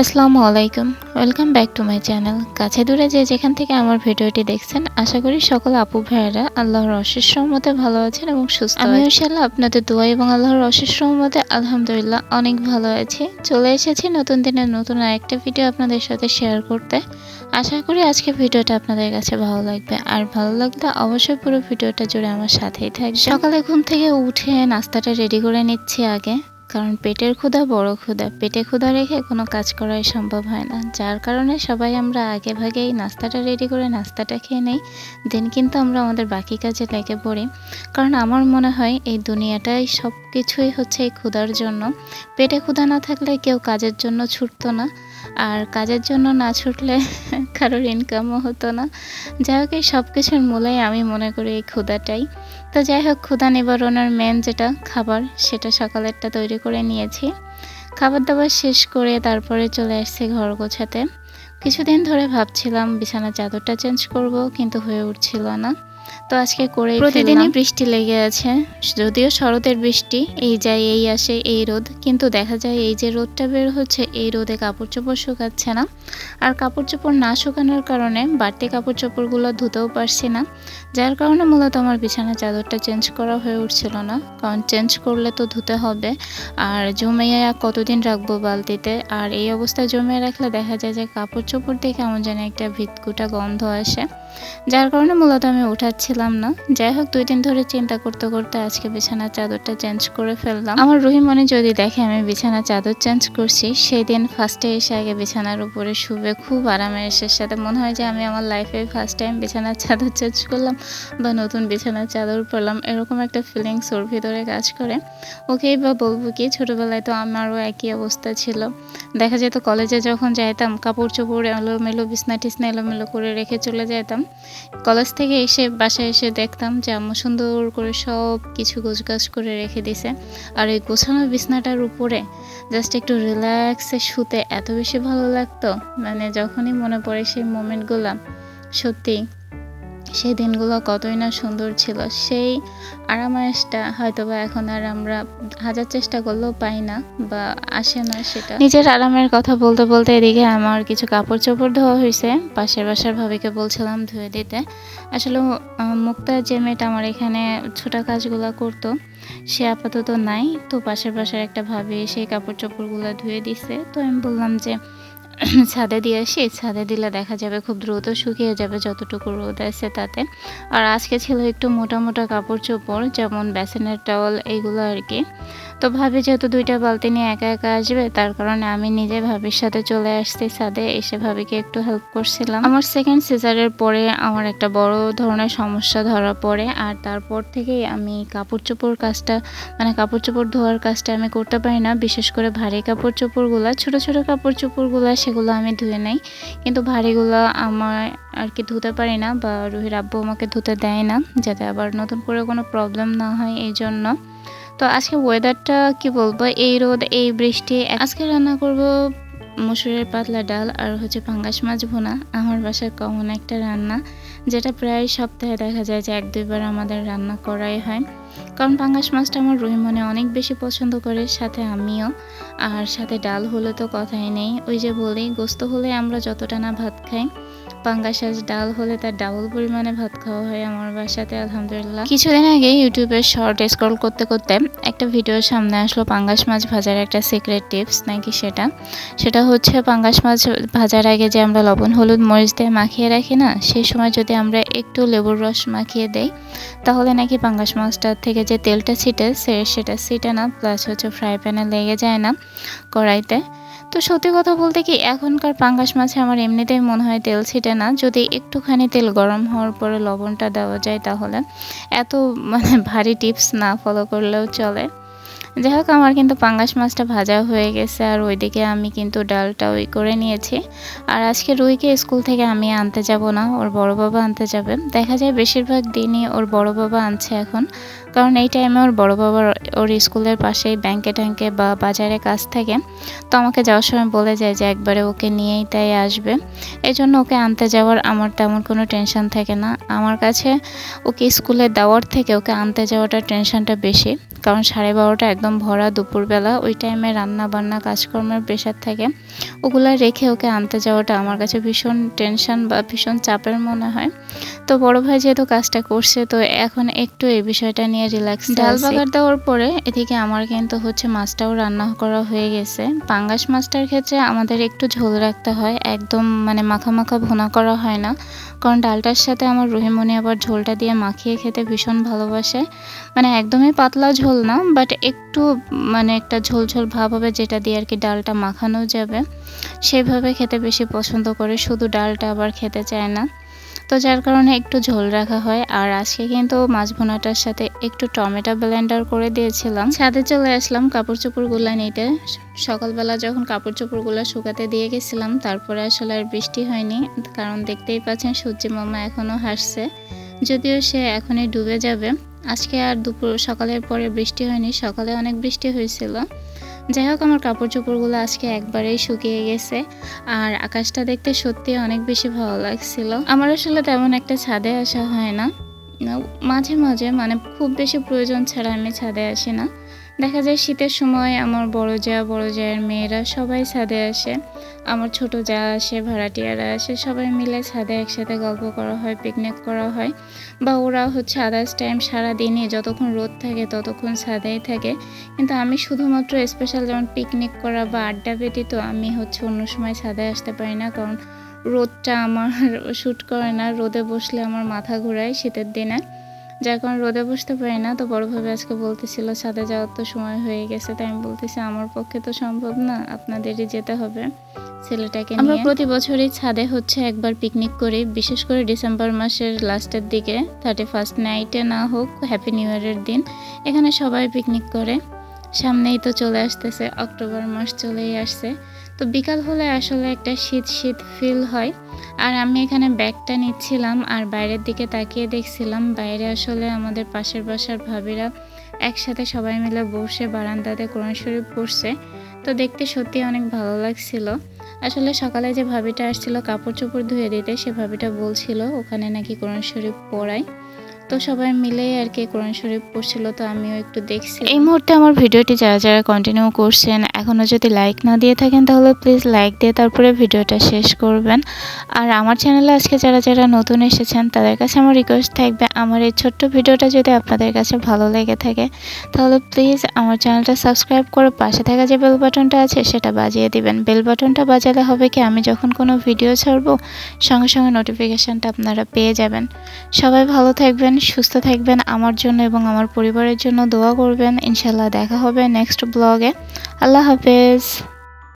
আসসালামু আলাইকুম। Welcome back to my channel কাছে দূরে যে যেখান থেকে আমার ভিডিওটি দেখছেন, আশা করি সকল আপু ভাইয়েরা আল্লাহর অশেষ রহমতে ভালো আছেন এবং সুস্থ আমি ইনশাল্লাহ আপনাদের দোয়া এবং আল্লাহর অশেষ রহমতে আলহামদুলিল্লাহ অনেক ভালো আছি। চলে এসেছি নতুন দিনের নতুন আরেকটা ভিডিও আপনাদের সাথে শেয়ার করতে। আশা করি আজকে ভিডিওটা আপনাদের কাছে ভালো লাগবে। আর ভালো লাগলে অবশ্যই পুরো ভিডিওটা জুড়ে আমার সাথেই থাকবে সকালে ঘুম থেকে উঠে নাস্তাটা রেডি করে নিচ্ছি আগে। কারণ পেটের ক্ষুধা বড় ক্ষুধা। পেটে ক্ষুধা রেখে কোনো কাজ করাই সম্ভব হয় না। যার কারণে সবাই আমরা আগে ভাগেই নাস্তাটা রেডি করে নাস্তাটা খেয়ে নেই। দেন কিন্তু আমরা আমাদের বাকি কাজে লেগে পড়ি। কারণ আমার মনে হয় এই দুনিয়াটাই সব কিছুই হচ্ছে এই ক্ষুধার জন্য। পেটে ক্ষুধা না থাকলে কেউ কাজের জন্য ছুটতো না। আর কাজের জন্য না ছুটলে কারোর ইনকামও হতো না। যাই হোক, এই সব কিছুর মূলেই আমি মনে করি এই ক্ষুধাটাই। তো যাই হোক, ক্ষুধা নিবারণের মেন যেটা খাবার, সেটা সকালেরটা তৈরি করে নিয়েছি। খাবার দাবার শেষ করে তারপরে চলে আসছি ঘর গোছাতে। কিছুদিন ধরে ভাবছিলাম বিছানা চাদরটা চেঞ্জ করব, কিন্তু হয়ে উঠছিল না। তো আজকে করে প্রতিদিনই বৃষ্টি লেগে আছে। যদিও শরতের বৃষ্টি এই যায় এই আসে এই রোদ কিন্তু দেখা যায় এই যে রোদটা বের হচ্ছে এই রোদে কাপড় চোপড় শুকাচ্ছে না। আর কাপড় চোপড় না শুকানোর কারণে বাড়তি কাপড় চোপড়গুলো ধুতেও পারছি না। যার কারণে মূলত আমার বিছানা চাদরটা চেঞ্জ করা হয়ে উঠছিল না। কারণ চেঞ্জ করলে তো ধুতে হবে। আর জমিয়ে কতদিন রাখব বালতিতে? আর এই অবস্থায় জমিয়ে রাখলে দেখা যায় যে কাপড় চোপড় দিয়ে কেমন যেন একটা ভিতকুটা গন্ধ আসে। যার কারণে মূলত আমি উঠাচ্ছিলাম না। যাই হোক, দুই দিন ধরে চিন্তা করতে করতে আজকে বিছানার চাদরটা চেঞ্জ করে ফেললাম। আমার রহিমনে যদি দেখে আমি বিছানার চাদর চেঞ্জ করছি, সেই দিন ফার্স্টে এসে আগে বিছানার উপরে শুবে, খুব আরামে এসে, সাথে মনে হয় যে আমি আমার লাইফে ফার্স্ট টাইম বিছানার চাদর চেঞ্জ করলাম বা নতুন বিছানার চাদর পরলাম, এরকম একটা ফিলিংস ওর ভিতরে কাজ করে। ওকেই বা বলব কি, ছোটোবেলায় তো আমারও একই অবস্থা ছিল। দেখা যেত কলেজে যখন যাইতাম, কাপড় চোপড় এলোমেলো, বিছনা টিসনা এলোমেলো করে রেখে চলে যেতাম কলেজ থেকে এসে বাসায় এসে দেখতাম যে আম্মু সুন্দর করে সব কিছু গোছগাছ করে রেখে দিছে। আর এই গোছানো বিছনাটার উপরে জাস্ট একটু রিল্যাক্সে শুতে এত বেশি ভালো লাগতো। মানে যখনই মনে পড়ে সেই মোমেন্টগুলো সত্যি সেই দিনগুলো কতই না সুন্দর ছিল। সেই আরামায়েশটা হয়তো বা এখন আর আমরা হাজার চেষ্টা করলেও পাই না বা আসে না সেটা। নিজের আরামের কথা বলতে বলতে এদিকে আমার কিছু কাপড় চোপড় ধোয়া হয়েছে পাশের বাসার ভাবিকে বলছিলাম ধুয়ে দিতে। আসলে মুক্তা যে মেয়েটা আমার এখানে ছোটা কাজগুলো করতো, সে আপাতত নাই। তো পাশের বাসার একটা ভাবি সেই কাপড় চোপড়গুলো ধুয়ে দিছে। তো আমি বললাম যে ছাদে দিয়ে আসি, ছাদে দিলে দেখা যাবে খুব দ্রুত শুকিয়ে যাবে যতটুকু রোদ আছে তাতে। আর আজকে ছিল একটু মোটা মোটা কাপড় চোপড়, যেমন বেসনের টাওয়াল এইগুলো আর কি। তো ভাবি যেহেতু দুইটা বালতি নিয়ে একা একা আসবে, তার কারণে আমি নিজে ভাবির সাথে চলে আসছি সাদে এসে ভাবিকে একটু হেল্প করছিলাম। আমার সেকেন্ড সিজারের পরে আমার একটা বড় ধরনের সমস্যা ধরা পড়ে, আর তারপর থেকেই আমি কাপড় চোপড় কাজটা মানে কাপড় চোপড় ধোয়ার কাজটা আমি করতে পারি না। বিশেষ করে ভারী কাপড় চোপড়গুলো, ছোট ছোট কাপড় চোপড়গুলো সেগুলো আমি ধুয়ে নেই। কিন্তু ভারীগুলো আমার আর কি ধুতে পারি না বা রুহির আব্বু আমাকে ধুতে দেয় না, যাতে আবার নতুন করে কোনো প্রবলেম না হয়, এই জন্য তো আজকে ওয়েদারটা কি বলব? এই রোদ, এই বৃষ্টি। আজকে রান্না করব মসুরের পাতলা ডাল আর হচ্ছে পাঙ্গাস মাছ ভুনা। আমার বাসার কমন একটা রান্না, যেটা প্রায় সপ্তাহে দেখা যায় যে এক দুইবার আমাদের রান্না করাই হয়। কারণ পাঙ্গাস মাছটা আমার রুই মনে অনেক বেশি পছন্দ করে, সাথে আমিও। আর সাথে ডাল হলে তো কথাই নেই। ওই যে বলি, গোস্ত হলে আমরা যতটা না ভাত খাই পাঙ্গাস আজ ডাল হলে তার ডাবল পরিমাণে ভাত খাওয়া হয় আমার বাসাতে, আলহামদুলিল্লাহ। কিছুদিন আগে ইউটিউবে শর্ট স্ক্রল করতে করতে একটা ভিডিওর সামনে আসলো পাঙ্গাস মাছ ভাজার একটা সিক্রেট টিপস নাকি সেটা? সেটা হচ্ছে পাঙ্গাস মাছ ভাজার আগে যে আমরা লবণ, হলুদ, মরিচ দিয়ে মাখিয়ে রাখি না, সেই সময় যদি আমরা একটু লেবুর রস মাখিয়ে দেই, তাহলে নাকি পাঙ্গাস মাছটার থেকে যে তেলটা ছিটে সে, সেটা ছিটে না প্লাস হচ্ছে ফ্রাই প্যানে লেগে যায় না কড়াইতে। তো সত্যি কথা বলতে কি, এখনকার পাঙ্গাস মাছে আমার এমনিতেই মনে হয় তেল ছিটে না। যদি একটুখানি তেল গরম হওয়ার পরে লবণটা দেওয়া যায় তাহলে। এত মানে ভারী টিপস না ফলো করলেও চলে। যাই হোক, আমার কিন্তু পাঙ্গাস মাছটা ভাজা হয়ে গেছে আর ওইদিকে আমি কিন্তু ডালটা ওই করে নিয়েছি। আর আজকে রুইকে স্কুল থেকে আমি আনতে যাব না, ওর বড় বাবা আনতে যাবে। দেখা যায় বেশিরভাগ দিনই ওর বড় বাবা আনছে এখন। কারণ এই টাইমে ওর বড় বাবার ওর স্কুলের পাশেই ব্যাংকে ট্যাঙ্কে বা বাজারে কাজ থাকে। তো আমাকে যাওয়ার সময় বলে যায় যে একবারে ওকে নিয়েই তাই আসবে। এই জন্য ওকে আনতে যাওয়ার আমার তেমন কোনো টেনশন থাকে না। আমার কাছে ওকে স্কুলে দেওয়ার থেকে ওকে আনতে যাওয়াটা টেনশনটা বেশি। কারণ সাড়ে বারোটা একদম ভরা দুপুরবেলা, ওই টাইমে রান্না বান্না কাজকর্মের প্রেশার থাকে। ওগুলো রেখে ওকে আনতে যাওয়াটা আমার কাছে ভীষণ টেনশন বা ভীষণ চাপের মনে হয়। তো বড় ভাই যেহেতু কাজটা করছে, তো এখন একটু এই বিষয়টা নিয়ে রিল্যাক্স ডাল বাগার দেওয়ার পরে এদিকে আমার কিন্তু হচ্ছে মাছটাও রান্না করা হয়ে গেছে। পাঙ্গাস মাছটার ক্ষেত্রে আমাদের একটু ঝোল রাখতে হয়, একদম মানে মাখা মাখা ভুনা করা হয় না। কারণ ডালটার সাথে আমার রহিমনি আবার ঝোলটা দিয়ে মাখিয়ে খেতে ভীষণ ভালোবাসে। মানে একদমই পাতলা ঝোল না বাট একটু মানে একটা ঝোল ঝোল ভাব হবে যেটা দিয়ে আর কি ডালটা মাখানো যাবে। সেভাবে খেতে বেশি পছন্দ করে, শুধু ডালটা আবার খেতে চায় না। তো যার কারণে একটু ঝোল রাখা হয়। আর আজকে কিন্তু মাছ ভুনাটার সাথে একটু টমেটো ব্লেন্ডার করে দিয়েছিলাম। ছাদে চলে আসলাম কাপড় চোপড়গুলো নিতে। সকালবেলা যখন কাপড় চোপড়গুলো শুকাতে দিয়ে গেছিলাম, তারপরে আসলে আর বৃষ্টি হয়নি। কারণ দেখতেই পাচ্ছেন সূর্যি মামা এখনও হাসছে। যদিও সে এখনই ডুবে যাবে। আজকে আর দুপুর, সকালের পরে বৃষ্টি হয়নি। সকালে অনেক বৃষ্টি হয়েছিল। যাই হোক, আমার কাপড় চোপড়গুলো আজকে একবারেই শুকিয়ে গেছে, আর আকাশটা দেখতে সত্যি অনেক বেশি ভালো লাগছিল। আমার আসলে তেমন একটা ছাদে আসা হয় না। মাঝে মাঝে মানে খুব বেশি প্রয়োজন ছাড়া আমি ছাদে আসি না। দেখা যায় শীতের সময় আমার বড় যা, বড় জায়ের মেয়েরা সবাই ছাদে আসে। আমার ছোট যা আসে, ভাড়াটিয়ারা আসে, সবাই মিলে ছাদে একসাথে গল্প করা হয় পিকনিক করা হয়। বা ওরা হচ্ছে আদার্স টাইম সারাদিনই যতক্ষণ রোদ থাকে, ততক্ষণ ছাদেই থাকে। কিন্তু আমি শুধুমাত্র স্পেশাল যেমন পিকনিক করা বা আড্ডা ব্যতীত আমি হচ্ছে অন্য সময় ছাদে আসতে পারি না। কারণ রোদটা আমার শ্যুট করে না। রোদে বসলে আমার মাথা ঘোরায় শীতের দিনে। যার কারণে রোদে বসতে পারি না। তো বড়ভাবে আজকে বলতেছিল ছাদে যাওয়ার তো সময় হয়ে গেছে। তাই আমি বলতেছি আমার পক্ষে তো সম্ভব না আপনাদেরই যেতে হবে ছেলেটাকে আমরা প্রতি বছরই ছাদে হচ্ছে একবার পিকনিক করি বিশেষ করে ডিসেম্বর মাসের লাস্টের দিকে। থার্টি ফার্স্ট নাইটে না হোক হ্যাপি নিউ ইয়ারের দিন এখানে সবাই পিকনিক করে। সামনেই তো চলে আসতেছে, অক্টোবর মাস চলেই আসছে। তো বিকাল হলে আসলে একটা শীত শীত ফিল হয়। আর আমি এখানে ব্যাগটা নিচ্ছিলাম আর বাইরের দিকে তাকিয়ে দেখছিলাম, বাইরে আসলে আমাদের পাশের বাসার ভাবিরা একসাথে সবাই মিলে বসে বারান্দাতে কোরআন শরীফ পড়ছে। তো দেখতে সত্যি অনেক ভালো লাগছিল। আসলে সকালে যে ভাবিটা আসছিল, কাপড় চোপড় ধুয়ে দিতে, সে ভাবিটা বলছিল, ওখানে নাকি কোরআন শরীফ পড়ায়। তো সবাই মিলে আর কি কোরআন শরীফ পড়ছিল, তো আমিও একটু দেখছি। এই মুহূর্তে আমার ভিডিওটি যারা যারা কন্টিনিউ করছেন এখনও যদি লাইক না দিয়ে থাকেন, তাহলে প্লিজ লাইক দিয়ে তারপরে ভিডিওটা শেষ করবেন। আর আমার চ্যানেলে আজকে যারা যারা নতুন এসেছেন, তাদের কাছে আমার রিকোয়েস্ট থাকবে, আমার এই ছোট্ট ভিডিওটা যদি আপনাদের কাছে ভালো লেগে থাকে, তাহলে প্লিজ আমার চ্যানেলটা সাবস্ক্রাইব করে পাশে থাকা যে বেল বাটনটা আছে, সেটা বাজিয়ে দিবেন। বেল বাটনটা বাজালে হবে কি, আমি যখন কোনো ভিডিও ছাড়বো, সঙ্গে সঙ্গে নোটিফিকেশানটা আপনারা পেয়ে যাবেন। সবাই ভালো থাকবেন সুস্থ থাকবেন আমার জন্য এবং আমার পরিবারের জন্য দোয়া করবেন। ইনশাল্লাহ দেখা হবে নেক্সট ব্লগে আল্লাহ হাফেজ।